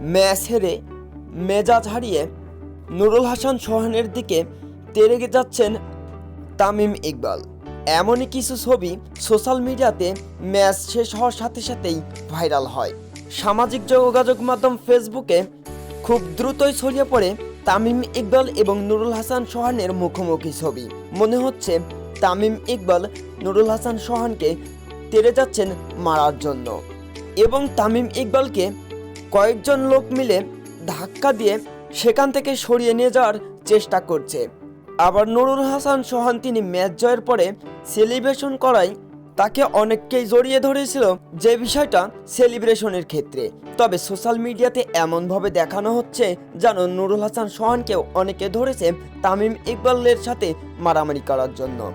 Match হেরে মেজাজ হারিয়ে নুরুল হাসান সোহানের দিকে তেরে যাচ্ছেন তামিম ইকবাল। এমনই কিছু ছবি সোশ্যাল মিডিয়াতে ম্যাচ শেষ হওয়ার সাথে সাথেই ভাইরাল হয়। সামাজিক যোগাযোগ মাধ্যম ফেসবুকে খুব দ্রুতই ছড়িয়ে পড়ে তামিম ইকবাল এবং নুরুল হাসান সোহানের মুখোমুখি ছবি। মনে হচ্ছে তামিম ইকবাল নুরুল হাসান সোহানকে তেড়ে যাচ্ছেন মারার জন্য। এবং তামিম ইকবালকে কয়েকজন লোক মিলে ধাক্কা দিয়ে সেখান থেকে সরিয়ে নিয়ে যাওয়ার চেষ্টা করছে। আবার নুরুল হাসান সোহান তিনি ম্যাচ জয়ের পরে সেলিব্রেশন করায় তাকে অনেককেই জড়িয়ে ধরেছিল যে বিষয়টা সেলিব্রেশনের ক্ষেত্রে। তবে সোশ্যাল মিডিয়াতে এমনভাবে দেখানো হচ্ছে যেন নুরুল হাসান সোহানকেও অনেকে ধরেছে তামিম ইকবালের সাথে মারামারি করার জন্য।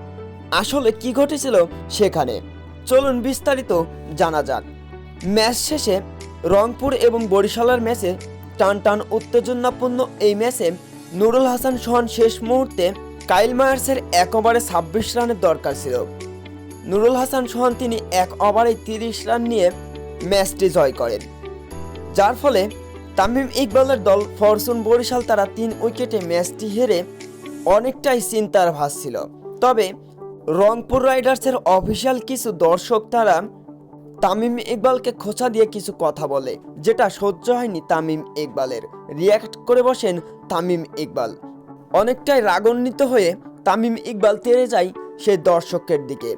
আসলে কি ঘটেছিল সেখানে? চলুন বিস্তারিত জানা যাক। ম্যাচ শেষে রংপুর এবং বরিশালের ম্যাচে টান টান উত্তেজনাপূর্ণ এই ম্যাচে নুরুল হাসান সোহান শেষ মুহূর্তে কাইল মায়ার্সের এক ওভারে ছাব্বিশ রানের দরকার ছিল। নুরুল হাসান সোহান তিনি এক ওভারে তিরিশ রান নিয়ে ম্যাচটি জয় করেন। যার ফলে তামিম ইকবালের দল ফরচুন বরিশাল তারা তিন উইকেটে ম্যাচটি হেরে অনেকটাই চিন্তার ভাস ছিল। তবে রংপুর রাইডার্সের অফিসিয়াল কিছু দর্শক তারা তামিম ইকবালকে খোঁচা দিয়ে কিছু কথা বলে, যেটা সহ্য হয়নি তামিম ইকবালের। রিয়াক্ট করে বসেন তামিম ইকবাল। অনেকটাই রাগান্বিত হয়ে তামিম ইকবাল তেরে যায় সেই দর্শকের দিকে।